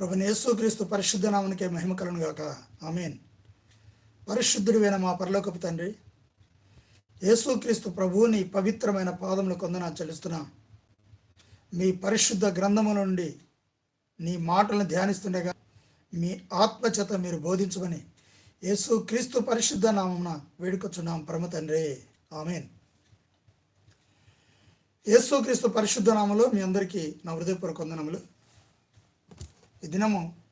ప్రభు యేసుక్రీస్తు పరిశుద్ధ నామనికే మహిమ కలను గాక. ఆమెన్. పరిశుద్ధుడివైన మా పరలోకపు తండ్రి యేసుక్రీస్తు ప్రభువుని పవిత్రమైన పాదములు కొందన చెల్లిస్తున్నాం. మీ పరిశుద్ధ గ్రంథము నుండి నీ మాటలను ధ్యానిస్తుండగా మీ ఆత్మచేత మీరు బోధించమని యేసు క్రీస్తు పరిశుద్ధ నామమున వేడుకొచ్చున్నాం పరమ తండ్రి. ఆమెన్. యేసు క్రీస్తు పరిశుద్ధ నామంలో మీ అందరికీ నా హృదయపూర్వక వందనములు. ఈ దినము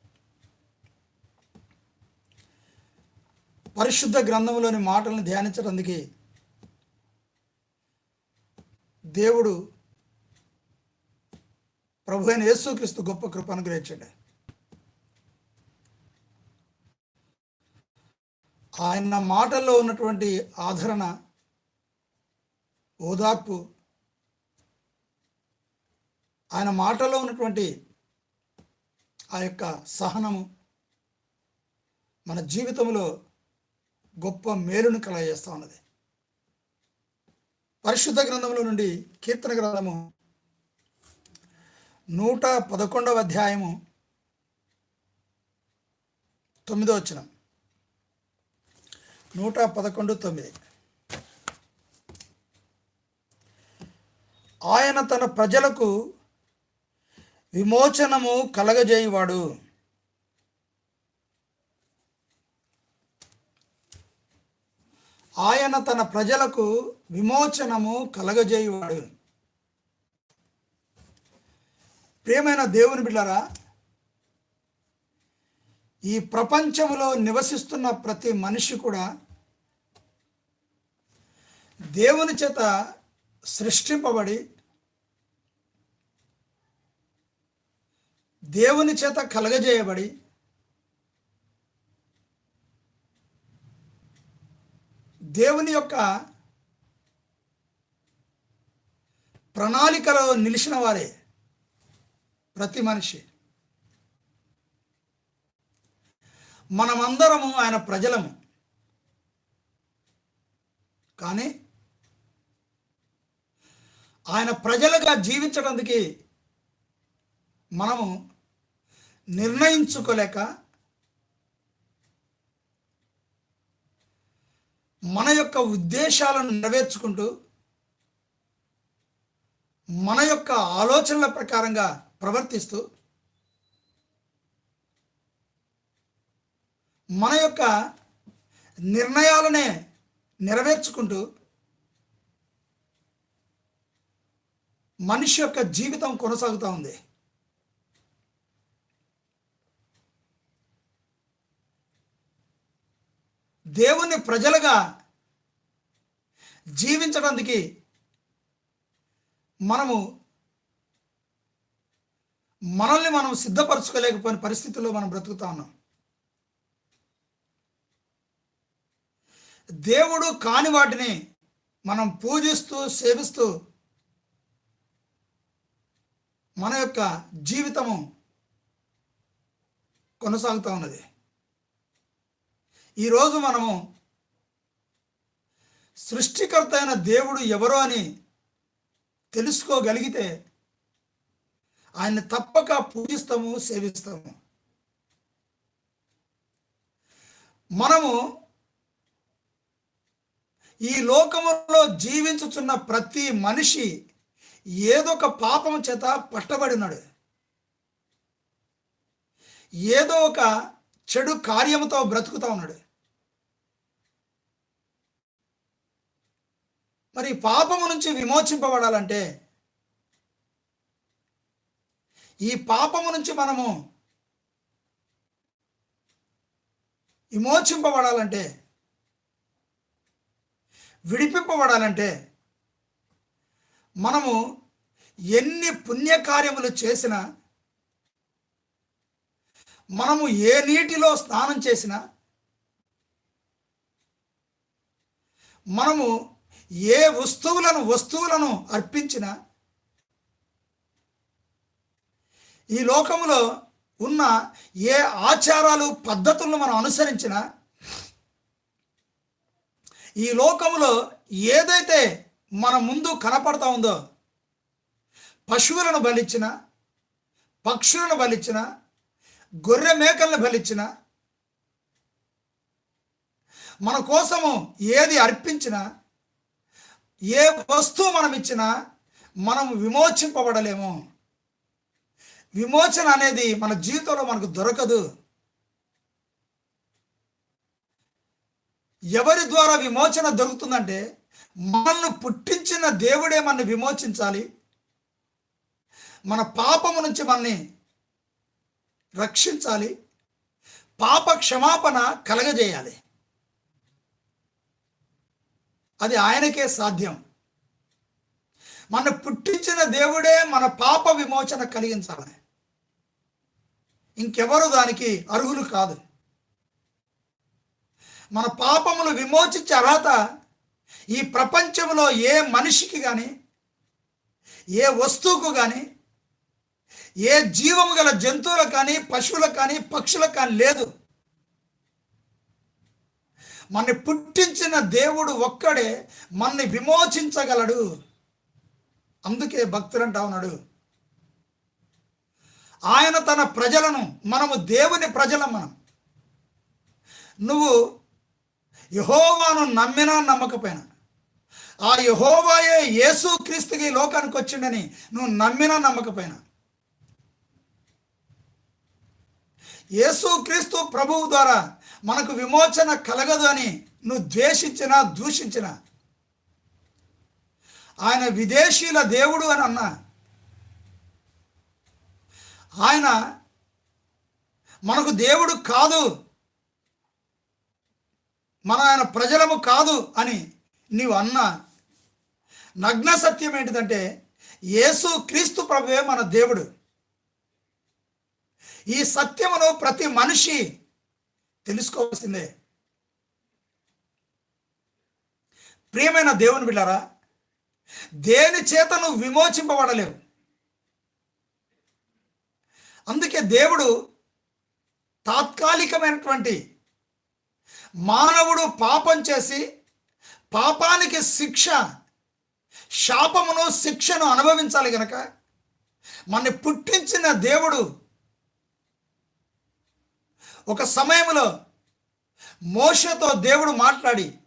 పరిశుద్ధ గ్రంథంలోని మాటలను ధ్యానించడానికి దేవుడు ప్రభు అయిన యేసుక్రీస్తు గొప్ప కృప అనుగ్రహించండి. ఆయన మాటల్లో ఉన్నటువంటి ఆదరణ ఓదార్పు ఆయన మాటల్లో ఉన్నటువంటి ఆ యొక్క సహనము మన జీవితంలో గొప్ప మేలును కలగజేస్తూ ఉన్నది. పరిశుద్ధ గ్రంథంలో నుండి కీర్తన గ్రంథము నూట పదకొండవ అధ్యాయము తొమ్మిదో వచ్చిన నూట పదకొండు తొమ్మిది. ఆయన తన ప్రజలకు విమోచనము కలగజేయువాడు. ఆయన తన ప్రజలకు విమోచనము కలగజేయువాడు. ప్రియమైన దేవుని బిడ్డరా ఈ ప్రపంచంలో నివసిస్తున్న ప్రతి మనిషి కూడా దేవుని చేత సృష్టింపబడి దేవుని చేత కలగజేయబడి దేవుని యొక్క ప్రణాళికలో నిలిచిన వారే ప్రతి మనిషి. మనమందరము ఆయన ప్రజలము. కానీ ఆయన ప్రజలుగా జీవించడానికి మనము నిర్ణయించుకోలేక మన యొక్క ఉద్దేశాలను నెరవేర్చుకుంటూ మన యొక్క ఆలోచనల ప్రకారంగా ప్రవర్తిస్తూ మన యొక్క నిర్ణయాలనే నెరవేర్చుకుంటూ మనిషి యొక్క జీవితం కొనసాగుతూ ఉంది. దేవుని ప్రజలుగా జీవించడానికి మనము మనల్ని మనం సిద్ధపరచుకోలేకపోయిన పరిస్థితుల్లో మనం బ్రతుకుతా ఉన్నాం. దేవుడు కాని వాటిని మనం పూజిస్తూ సేవిస్తూ మన యొక్క జీవితము కొనసాగుతూ ఉన్నది. ఈరోజు మనము సృష్టికర్త అయిన దేవుడు ఎవరో అని తెలుసుకోగలిగితే ఆయన్ని తప్పక పూజిస్తాము సేవిస్తాము. మనము ఈ లోకములో జీవించుచున్న ప్రతి మనిషి ఏదో ఒక పాపం చేత పట్టబడినాడు. ఏదో ఒక చెడు కార్యముతో బ్రతుకుతా ఉన్నాడు. మరి పాపము నుంచి విమోచింపబడాలంటే ఈ పాపము నుంచి మనము విమోచింపబడాలంటే విడిపింపబడాలంటే మనము ఎన్ని పుణ్యకార్యములు చేసినా మనము ఏ నీటిలో స్నానం చేసినా మనము ఏ వస్తువులను వస్తువులను అర్పించినా ఈ లోకంలో ఉన్న ఏ ఆచారాలు పద్ధతులను మనం అనుసరించినా ఈ లోకంలో ఏదైతే మన ముందు కనపడతా ఉందో పశువులను బలిచ్చిన పక్షులను బలిచ్చిన గొర్రె మేకలను బలిచ్చిన మన కోసము ఏది అర్పించినా ఏ వస్తువు మనం ఇచ్చినా మనం విమోచింపబడలేము. విమోచన అనేది మన జీవితంలో మనకు దొరకదు. ఎవరి ద్వారా విమోచన దొరుకుతుందంటే మనల్ని పుట్టించిన దేవుడే మనల్ని విమోచించాలి. మన పాపము నుంచి మనల్ని రక్షించాలి. పాప క్షమాపణ కలగజేయాలి. అది ఆయనకే సాధ్యం. మన పుట్టించిన దేవుడే మన పాప విమోచన కలిగించాలని. ఇంకెవరు దానికి అర్హులు కాదు. మన పాపములు విమోచించే అర్హత ఈ ప్రపంచంలో ఏ మనిషికి కానీ ఏ వస్తువుకు కానీ ఏ జీవము గల జంతువులకు కానీ పశువులకు కానీ పక్షులకు కానీ లేదు. మనని పుట్టించిన దేవుడు ఒక్కడే మనని విమోచించగలడు. అందుకే భక్తులంటా ఉన్నాడు. ఆయన తన ప్రజలను మనము దేవుని ప్రజలం మనం. నువ్వు యహోవాను నమ్మినా నమ్మకపోయినా ఆ యహోవాయే యేసు క్రీస్తుకి ఈ లోకానికి వచ్చిండని నువ్వు నమ్మినా నమ్మకపోయినా యేసు క్రీస్తు ప్రభువు ద్వారా మనకు విమోచన కలగదు అని నువ్వు ద్వేషించినా దూషించినా. ఆయన విదేశీల దేవుడు అని అన్నా. ఆయన మనకు దేవుడు కాదు. మన ఆయన ప్రజలము కాదు అని నీవు అన్నా. నగ్న సత్యం ఏంటిదంటే యేసు క్రీస్తు ప్రభువే మన దేవుడు. ఈ సత్యమును ప్రతి మనిషి తెలుసుకోవాల్సిందే. ప్రియమైన దేవుని బిడ్డారా దేని చేత నువ్వు విమోచింపబడలేవు? అందుకే దేవుడు తాత్కాలికమైనటువంటి మానవుడు పాపం చేసి పాపానికి శిక్ష శాపమును శిక్షను అనుభవించాలి గనక మన పుట్టించిన దేవుడు ఒక సమయంలో మోషతో దేవుడు మాట్లాడి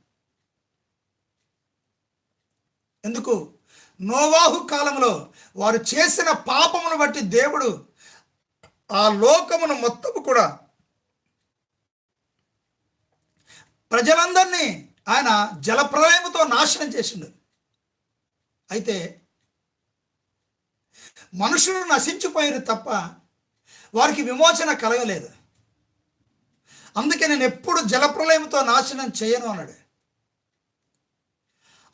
ఎందుకు? నోవాహు కాలంలో వారు చేసిన పాపమును బట్టి దేవుడు ఆ లోకమును మొత్తము కూడా ప్రజలందరినీ ఆయన జలప్రలయముతో నాశనం చేసిండు. అయితే మనుషులు నశించిపోయారు తప్ప వారికి విమోచన కలగలేదు. అందుకే నేను ఎప్పుడు జలప్రలయంతో నాశనం చేయను అన్నాడు.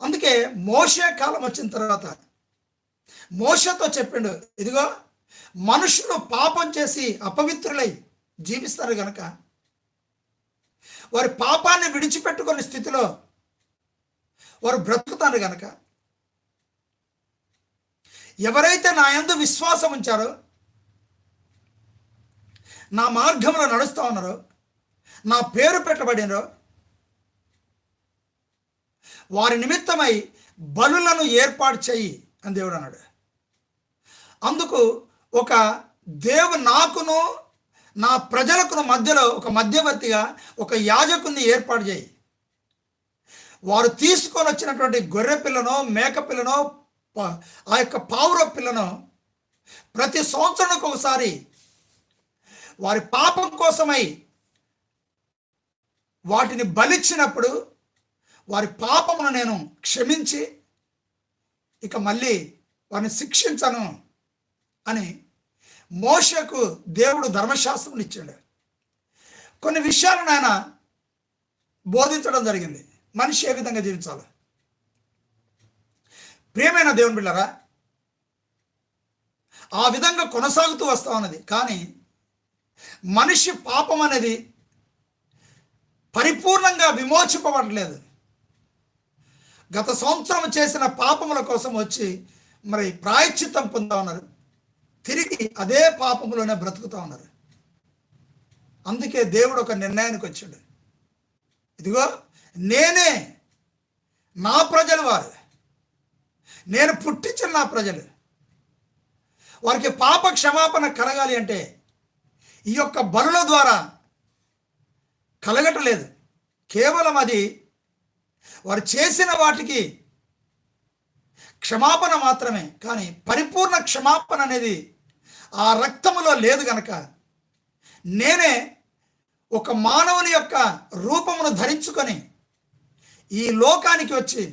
అందుకే మోసే కాలం వచ్చిన తర్వాత మోషతో చెప్పిండు ఇదిగో మనుషులు పాపం చేసి అపవిత్రులై జీవిస్తారు గనక వారి పాపాన్ని విడిచిపెట్టుకునే స్థితిలో వారు బ్రతుకుతారు గనక ఎవరైతే నా ఎందు విశ్వాసం ఉంచారో నా మార్గంలో నడుస్తూ ఉన్నారో నా పేరు పెట్టబడినరో? వారి నిమిత్తమై బలులను ఏర్పాటు చేయి అని దేవుడు అన్నాడు. అందుకు ఒక దేవు నాకును నా ప్రజలకును మధ్యలో ఒక మధ్యవర్తిగా ఒక యాజకుని ఏర్పాటు చేయి. వారు తీసుకొని వచ్చినటువంటి గొర్రె పిల్లనో మేక పిల్లనో ఆ యొక్క పావుర పిల్లను ప్రతి సంవత్సరానికి ఒకసారి వారి పాపం కోసమై వాటిని బలిచ్చినప్పుడు వారి పాపమును నేను క్షమించి ఇక మళ్ళీ వారిని శిక్షించను అని మోషకు దేవుడు ధర్మశాస్త్రం ఇచ్చాడు. కొన్ని విషయాలను ఆయన బోధించడం జరిగింది. మనిషి ఏ విధంగా జీవించాలి? ప్రియమైన దేవుని బిళ్ళరా ఆ విధంగా కొనసాగుతూ వస్తా ఉన్నది కానీ మనిషి పాపం అనేది పరిపూర్ణంగా విమోచింపబడలేదు. గత సంవత్సరం చేసిన పాపముల కోసం వచ్చి మరి ప్రాయశ్చిత్తం పొందా ఉన్నారు. తిరిగి అదే పాపములోనే బ్రతుకుతా ఉన్నారు. అందుకే దేవుడు ఒక నిర్ణయానికి వచ్చాడు. ఇదిగో నేనే నా ప్రజలు వారు. నేను పుట్టించిన నా ప్రజలు. వారికి పాప క్షమాపణ కలగాలి అంటే ఈ యొక్క బలుల ద్వారా కలగటలేదు. కేవలం అది వారు చేసిన వాటికి క్షమాపణ మాత్రమే కానీ పరిపూర్ణ క్షమాపణ అనేది ఆ రక్తములో లేదు గనక. నేనే ఒక మానవుని యొక్క రూపమును ధరించుకొని ఈ లోకానికి వచ్చి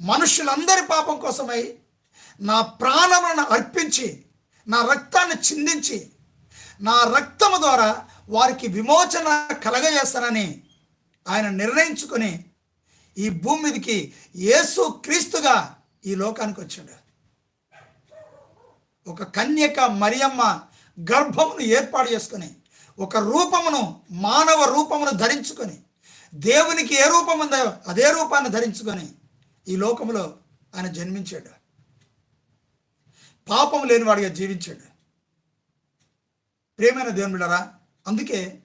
మనుషులందరి పాపం కోసమై నా ప్రాణములను అర్పించి నా రక్తాన్ని చిందించి నా రక్తము ద్వారా వారికి విమోచన కలగజేస్తానని ఆయన నిర్ణయించుకొని ఈ భూమి మీదకి యేసు క్రీస్తుగా ఈ లోకానికి వచ్చాడు. ఒక కన్యక మరియమ్మ గర్భమును ఏర్పాటు చేసుకొని ఒక రూపమును మానవ రూపమును ధరించుకొని దేవునికి ఏ రూపం ఉందో అదే రూపాన్ని ధరించుకొని ఈ లోకములో ఆయన జన్మించాడు. పాపం లేనివాడిగా జీవించాడు. ప్రేమైన దేవుని బిడ్డరా అందుకే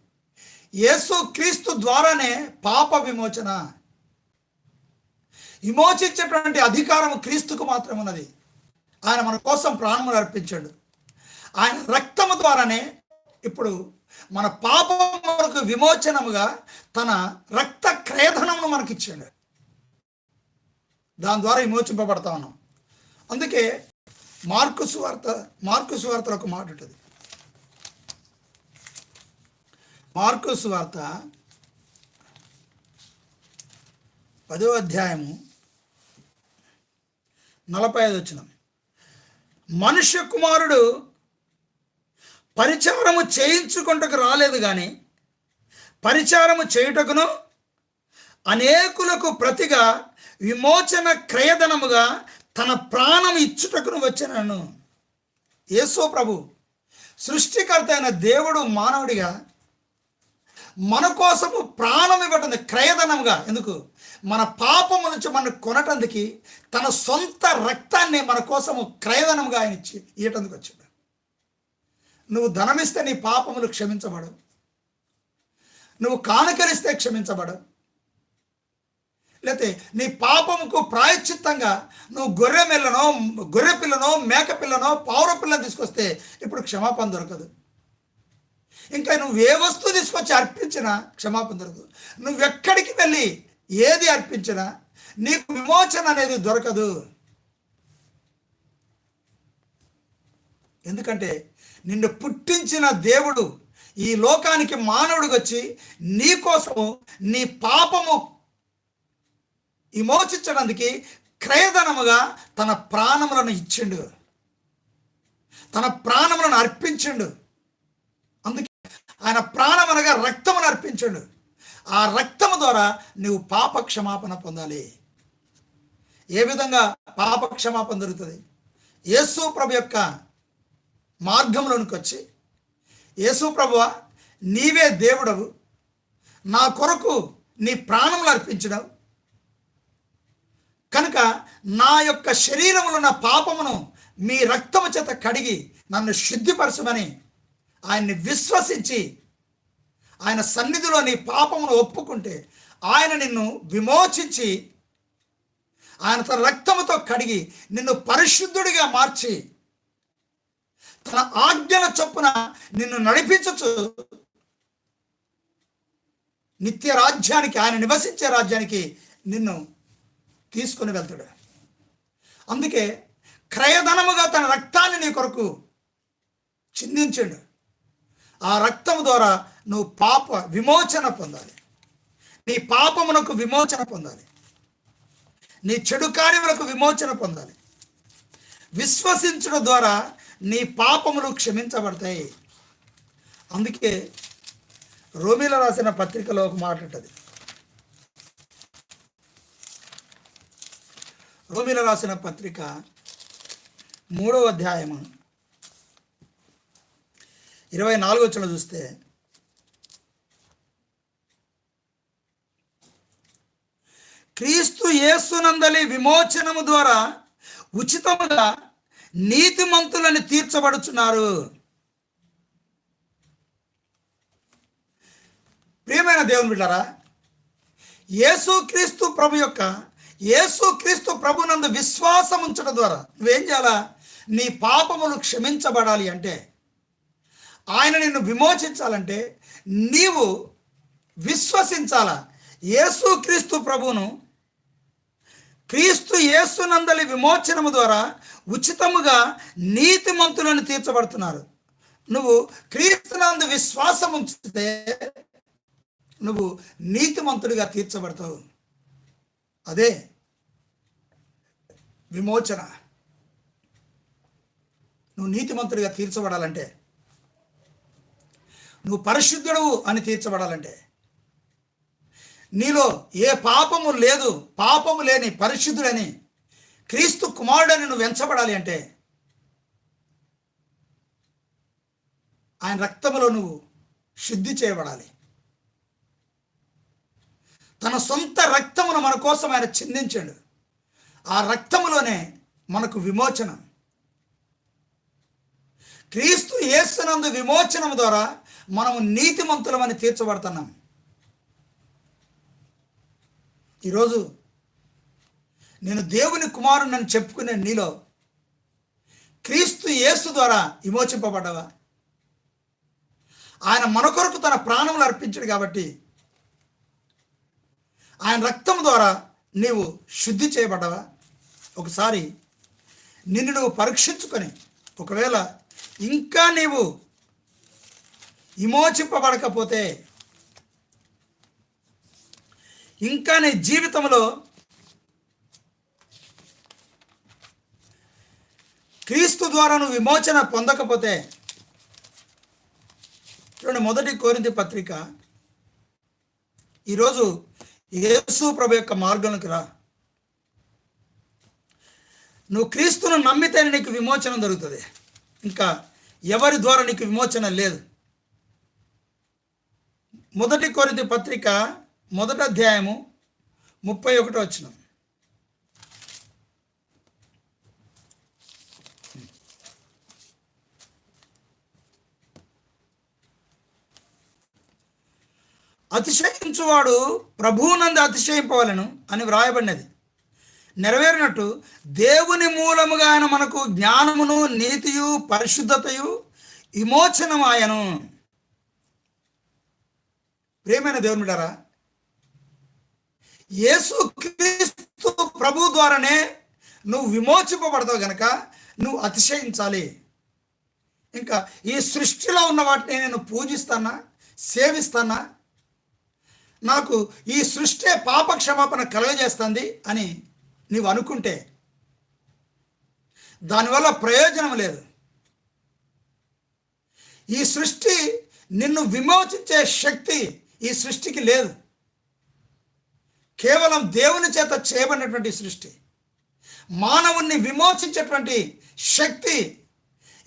యేసు క్రీస్తు ద్వారానే పాప విమోచన. విమోచించేటువంటి అధికారం క్రీస్తుకు మాత్రం ఉన్నది. ఆయన మన కోసం ప్రాణములు అర్పించాడు. ఆయన రక్తము ద్వారానే ఇప్పుడు మన పాపములకు విమోచనముగా తన రక్త క్రయధనమును మనకిచ్చాడు. దాని ద్వారా విమోచింపబడతా ఉన్నాం. అందుకే మార్కు సువార్త మార్కు సువార్తలో ఒక మాట ఉంటుంది. మార్కు వార్త పదో అధ్యాయము నలభై ఐదు వచ్చిన మనుష్య కుమారుడు పరిచారము చేయించుకుంటకు రాలేదు కానీ పరిచారము చేయుటకును అనేకులకు ప్రతిగా విమోచన క్రయధనముగా తన ప్రాణం ఇచ్చుటకును వచ్చినాను. యేసో ప్రభు సృష్టికర్త అయిన దేవుడు మానవుడిగా మన కోసము ప్రాణం ఇవ్వటం క్రయధనంగా. ఎందుకు? మన పాపము నుంచి మనం కొనటందుకు తన సొంత రక్తాన్ని మన కోసము క్రయధనంగా ఆయన ఇచ్చి ఇయటందుకు వచ్చాడు. నువ్వు ధనమిస్తే నీ పాపములు క్షమించబడవు. నువ్వు కానుకరిస్తే క్షమించబడవు. లేకపోతే నీ పాపముకు ప్రాయశ్చిత్తంగా నువ్వు గొర్రె మెల్లనో గొర్రె పిల్లనో మేక పిల్లనో పావుర పిల్లను తీసుకొస్తే ఇప్పుడు క్షమాపణ దొరకదు. ఇంకా నువ్వు ఏ వస్తువు తీసుకొచ్చి అర్పించినా క్షమాపణ దొరకదు. నువ్వెక్కడికి వెళ్ళి ఏది అర్పించినా నీకు విమోచన అనేది దొరకదు. ఎందుకంటే నిన్ను పుట్టించిన దేవుడు ఈ లోకానికి మానవుడికి వచ్చి నీ కోసము నీ పాపము విమోచించడానికి క్రయధనముగా తన ప్రాణములను ఇచ్చిండు. తన ప్రాణములను అర్పించిండు. ఆయన ప్రాణం అనగా రక్తమును అర్పించాడు. ఆ రక్తము ద్వారా నువ్వు పాప క్షమాపణ పొందాలి. ఏ విధంగా పాప క్షమాపణ దొరుకుతుంది? యేసు ప్రభు యొక్క మార్గంలోనికి వచ్చి యేసు ప్రభువ నీవే దేవుడవు. నా కొరకు నీ ప్రాణములు అర్పించడం కనుక నా యొక్క శరీరములో నా పాపమును మీ రక్తము చేత కడిగి నన్ను శుద్ధిపరచమని ఆయన్ని విశ్వసించి ఆయన సన్నిధిలో నీ పాపమును ఒప్పుకుంటే ఆయన నిన్ను విమోచించి ఆయన తన రక్తముతో కడిగి నిన్ను పరిశుద్ధుడిగా మార్చి తన ఆజ్ఞల చొప్పున నిన్ను నడిపించచ్చు నిత్య రాజ్యానికి ఆయన నివసించే రాజ్యానికి నిన్ను తీసుకుని వెళ్తాడు. అందుకే క్రయధనముగా తన రక్తాన్ని నీ కొరకు చిందించాడు. ఆ రక్తం ద్వారా నువ్వు పాప విమోచన పొందాలి. నీ పాపమునకు విమోచన పొందాలి. నీ చెడు కార్యములకు విమోచన పొందాలి. విశ్వసించడం ద్వారా నీ పాపములు క్షమించబడతాయి. అందుకే రోమిలో రాసిన పత్రికలో ఒక మాట ఉంటుంది. రోమిలో రాసిన పత్రిక మూడవ అధ్యాయము. ఇరవై నాలుగు వచ్చిన చూస్తే క్రీస్తు యేసునందలి విమోచనము ద్వారా ఉచితముగా నీతిమంతులని తీర్చబడుచున్నారు. ప్రియమైన దేవుని బిడ్డారా యేసు క్రీస్తు ప్రభు యొక్క యేసు క్రీస్తు ప్రభునందు విశ్వాసం ఉంచడం ద్వారా నువ్వేం చేయాలా? నీ పాపములు క్షమించబడాలి అంటే ఆయన నిన్ను విమోచించాలంటే నీవు విశ్వసించాలా? యేసు క్రీస్తు ప్రభువును క్రీస్తు యేసునందలి విమోచనము ద్వారా ఉచితముగా నీతిమంతులను తీర్చబడుతున్నారు. నువ్వు క్రీస్తునందు విశ్వాసం ఉంచితే నువ్వు నీతిమంతుడిగా తీర్చబడతావు. అదే విమోచన. నువ్వు నీతిమంతుడిగా తీర్చబడాలంటే నువ్వు పరిశుద్ధుడు అని తీర్చబడాలంటే నీలో ఏ పాపము లేదు పాపము లేని పరిశుద్ధుడని క్రీస్తు కుమారుడని నువ్వు ఎంచబడాలి అంటే ఆయన రక్తములో నువ్వు శుద్ధి చేయబడాలి. తన సొంత రక్తమును మన కోసం ఆయన చిందించాడు. ఆ రక్తములోనే మనకు విమోచనం. క్రీస్తు యేసునందు విమోచనం ద్వారా మనము నీతిమంతులమని తీర్చబడుతున్నాం. ఈరోజు నేను దేవుని కుమారుని చెప్పుకునే నీలో క్రీస్తు యేసు ద్వారా విమోచింపబడ్డావా? ఆయన మన కొరకు తన ప్రాణములు అర్పించాడు కాబట్టి ఆయన రక్తం ద్వారా నీవు శుద్ధి చేయబడ్డావా? ఒకసారి నిన్ను నువ్వు పరీక్షించుకొని ఒకవేళ ఇంకా నీవు విమోచింపబడకపోతే ఇంకా నీ జీవితంలో క్రీస్తు ద్వారా నువ్వు విమోచన పొందకపోతే చూడండి మొదటి కోరింది పత్రిక. ఈరోజు యేసు ప్రభు యొక్క మార్గంలోకి రా. నువ్వు క్రీస్తును నమ్మితేనే నీకు విమోచన దొరుకుతుంది ఇంకా ఎవరి ద్వారా నీకు విమోచన లేదు? మొదటి కొరింది పత్రిక మొదట అధ్యాయము ముప్పై ఒకటో వచ్చిన అతిశయించువాడు ప్రభువునందు అతిశయింపవలను అని వ్రాయబడినది. నెరవేరినట్టు దేవుని మూలముగా ఆయన మనకు జ్ఞానమును నీతియు పరిశుద్ధతయు విమోచనమాయను. ప్రేమైన దేవునిడారా యేసు క్రీస్తు ప్రభు ద్వారానే నువ్వు విమోచింపబడతావు గనక నువ్వు అతిశయించాలి. ఇంకా ఈ సృష్టిలో ఉన్న వాటిని నేను పూజిస్తానా సేవిస్తానా? నాకు ఈ సృష్టి పాపక్షమాపణ కలుగజేస్తుంది అని నీవు అనుకుంటే దానివల్ల ప్రయోజనం లేదు. ఈ సృష్టి నిన్ను విమోచించే శక్తి ఈ సృష్టికి లేదు. కేవలం దేవుని చేత చేయబడినటువంటి సృష్టి. మానవుణ్ణి విమోచించేటువంటి శక్తి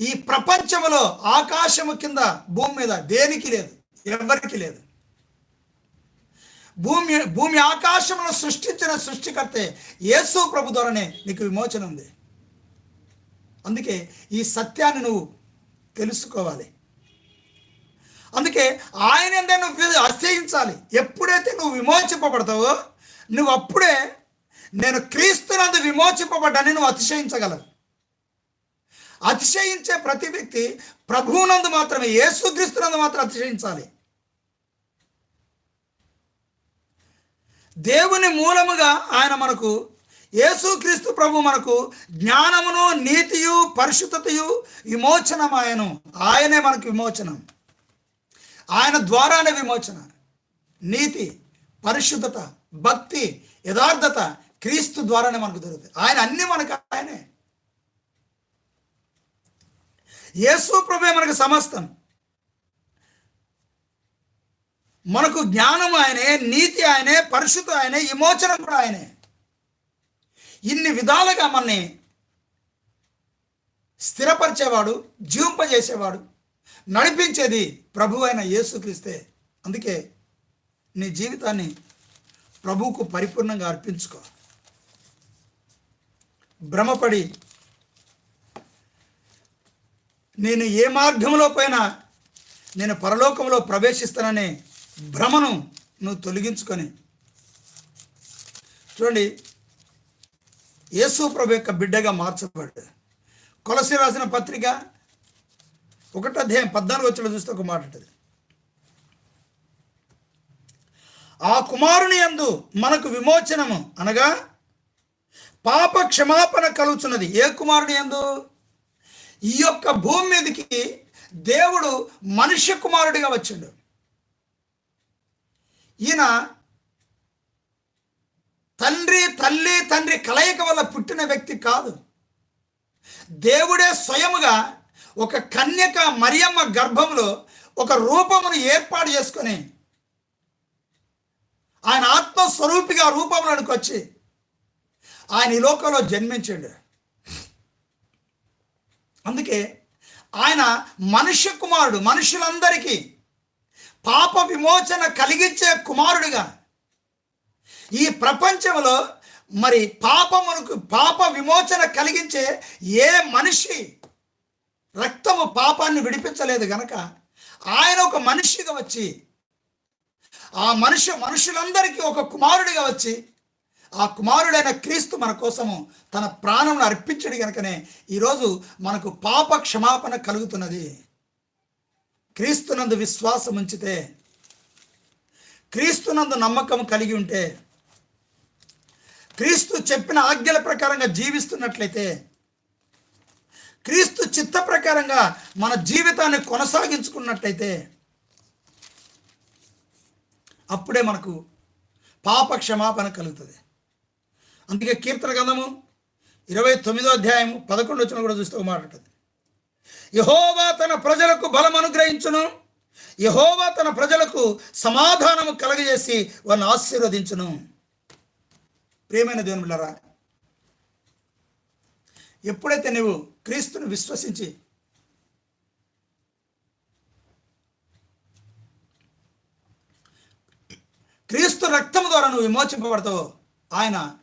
ఈ ప్రపంచంలో ఆకాశము కింద భూమి మీద దేనికి లేదు? ఎవరికి లేదు? భూమి భూమి ఆకాశమును సృష్టించిన సృష్టికర్తే యేసు ప్రభు ద్వారానే నీకు విమోచన ఉంది. అందుకే ఈ సత్యాన్ని నువ్వు తెలుసుకోవాలి. అందుకే ఆయన ఏందే నువ్వు ఆశ్రయించాలి ఎప్పుడైతే నువ్వు విమోచింపబడతావో నువ్వు అప్పుడే నేను క్రీస్తునందు విమోచింపబడ్డాని నువ్వు అతిశయించగలవు. అతిశయించే ప్రతి వ్యక్తి ప్రభువునందు మాత్రమే యేసుక్రీస్తునందు మాత్రం అతిశయించాలి. దేవుని మూలముగా ఆయన మనకు యేసుక్రీస్తు ప్రభు మనకు జ్ఞానమును నీతియు పరిశుద్ధతయు విమోచనమాయను. ఆయనే మనకు విమోచనం. ఆయన ద్వారానే విమోచన నీతి పరిశుద్ధత భక్తి యథార్థత క్రీస్తు ద్వారానే మనకు దొరుకుతుంది ఆయన అన్ని మనకు ఆయనే. యేసు ప్రభే మనకు సమస్తం. మనకు జ్ఞానం ఆయనే నీతి ఆయనే పరిశుద్ధ ఆయనే విమోచనం కూడా ఆయనే. ఇన్ని విధాలుగా మనని స్థిరపరిచేవాడు జీవింపజేసేవాడు నడిపించేది ప్రభు అయిన యేసుక్రీస్తే. అందుకే నీ జీవితాన్ని ప్రభువుకు పరిపూర్ణంగా అర్పించుకో. భ్రమపడి నేను ఏ మార్గంలో పోయినా నేను పరలోకంలో ప్రవేశిస్తాననే భ్రమను నువ్వు తొలగించుకొని. చూడండి యేసు ప్రభు యొక్క బిడ్డగా మార్చబడ్డాడు. కొలసి రాసిన పత్రిక ఒకటో అధ్యాయం పద్నాలుగు వచ్చిన చూస్తే ఒక మాట ఉంటుంది. ఆ కుమారుని యందు మనకు విమోచనము అనగా పాప క్షమాపణ కలుగుతున్నది ఏ కుమారుని యందు? ఈ యొక్క భూమి మీదకి దేవుడు మనుష్య కుమారుడిగా వచ్చిండు. ఈయన తండ్రి తల్లి తండ్రి కలయిక వల్ల పుట్టిన వ్యక్తి కాదు. దేవుడే స్వయముగా ఒక కన్యక మరియమ్మ గర్భంలో ఒక రూపమును ఏర్పాటు చేసుకొని ఆయన ఆత్మస్వరూపిగా రూపంలోనికి వచ్చి ఆయన ఈ లోకంలో జన్మించాడు. అందుకే ఆయన మనుష్య కుమారుడు మనుషులందరికీ పాప విమోచన కలిగించే కుమారుడిగా ఈ ప్రపంచంలో మరి పాపమునకు పాప విమోచన కలిగించే ఏ మనిషి రక్తము పాపాన్ని విడిపించలేదు గనక ఆయన ఒక మనిషిగా వచ్చి ఆ మనుషు మనుషులందరికీ ఒక కుమారుడిగా వచ్చి ఆ కుమారుడైన క్రీస్తు మన కోసము తన ప్రాణమును అర్పించడు గనుకనే ఈరోజు మనకు పాప క్షమాపణ కలుగుతున్నది. క్రీస్తునందు విశ్వాసం ఉంచితే క్రీస్తునందు నమ్మకం కలిగి ఉంటే క్రీస్తు చెప్పిన ఆజ్ఞల ప్రకారంగా జీవిస్తున్నట్లయితే క్రీస్తు చిత్త ప్రకారంగా మన జీవితాన్ని కొనసాగించుకున్నట్లయితే అప్పుడే మనకు పాప క్షమాపణ కలుగుతుంది. అందుకే కీర్తన గంధము ఇరవై తొమ్మిదో అధ్యాయం పదకొండు వచ్చిన కూడా చూస్తే మాట్లాడుతుంది యహోవా తన ప్రజలకు బలం అనుగ్రహించును. యహోవా తన ప్రజలకు సమాధానము కలగజేసి వారిని ఆశీర్వదించును. ప్రియమైన దేవుని బిళ్ళరా ఎప్పుడైతే నువ్వు క్రీస్తును విశ్వసించి. క్రీస్తు రక్తం ద్వారా నువ్వు విమోచింపబడతావు. ఆయన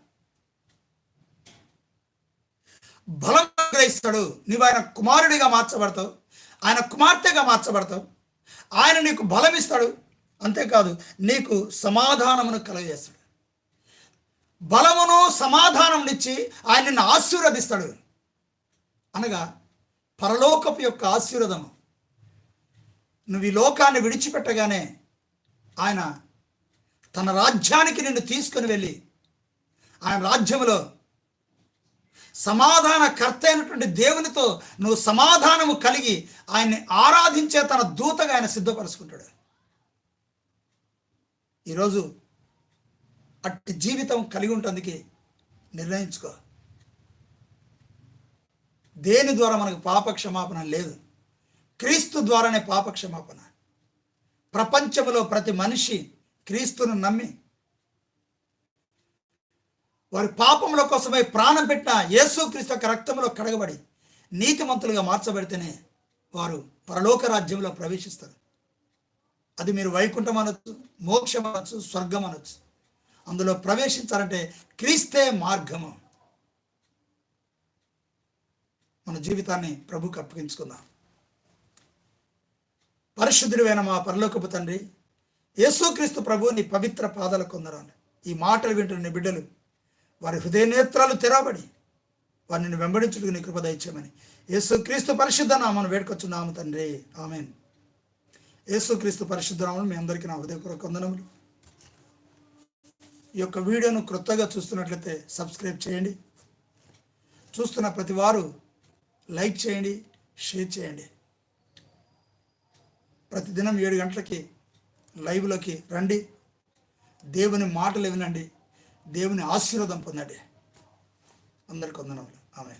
బలం గ్రహిస్తాడు నువ్వు ఆయన కుమారుడిగా మార్చబడతావు. ఆయన కుమార్తెగా మార్చబడతావు. ఆయన నీకు బలం ఇస్తాడు. అంతేకాదు నీకు సమాధానమును కలగజేస్తాడు. బలమును సమాధానంనిచ్చి ఆయన నిన్ను ఆశీర్వదిస్తాడు. అనగా పరలోకపు యొక్క ఆశీర్వదము. నువ్వు ఈ లోకాన్ని విడిచిపెట్టగానే ఆయన తన రాజ్యానికి నిన్ను తీసుకుని వెళ్ళి ఆయన రాజ్యములో సమాధాన కర్త అయినటువంటి దేవునితో నువ్వు సమాధానము కలిగి ఆయన్ని ఆరాధించే తన దూతగా ఆయన సిద్ధపరచుకుంటాడు. ఈరోజు అట్టి జీవితం కలిగి ఉంటుందికి నిర్ణయించుకో. దేని ద్వారా మనకు పాప క్షమాపణ లేదు? క్రీస్తు ద్వారానే పాపక్షమాపణ. ప్రపంచంలో ప్రతి మనిషి క్రీస్తును నమ్మి వారి పాపముల కోసమై ప్రాణం పెట్టిన యేసుక్రీస్తు యొక్క రక్తంలో కడగబడి నీతిమంతులుగా మార్చబడితేనే వారు పరలోక రాజ్యంలో ప్రవేశిస్తారు. అది మీరు వైకుంఠం అనొచ్చు మోక్షం అనొచ్చు స్వర్గం అనొచ్చు. అందులో ప్రవేశించాలంటే క్రీస్తే మార్గము. మన జీవితాన్ని ప్రభుకు అప్పగించుకుందాం. పరిశుద్ధుడైన మా పరలోకపు తండ్రి యేసుక్రీస్తు ప్రభు నీ పవిత్ర పాదాల కొందరాలు. ఈ మాటలు వింటున్న బిడ్డలు వారి హృదయ నేత్రాలు తెరాబడి వారిని వెంబడించుటకు నీ కృప దయచేయమని. యేసుక్రీస్తు పరిశుద్ధ నామను వేడుకొచ్చున్నాము తండ్రి. ఆమెన్. యేసుక్రీస్తు పరిశుద్ధ నామను మీ అందరికీ నా హృదయపూర్వక వందనములు. ఈ యొక్క వీడియోను క్రొత్తగా చూస్తున్నట్లయితే సబ్స్క్రైబ్ చేయండి. చూస్తున్న ప్రతి వారు లైక్ చేయండి షేర్ చేయండి. ప్రతిదినం ఏడు గంటలకి లైవ్లోకి రండి. దేవుని మాటలు వినండి. దేవుని ఆశీర్వాదం పొందండి. అందరికి వందనములు. ఆమె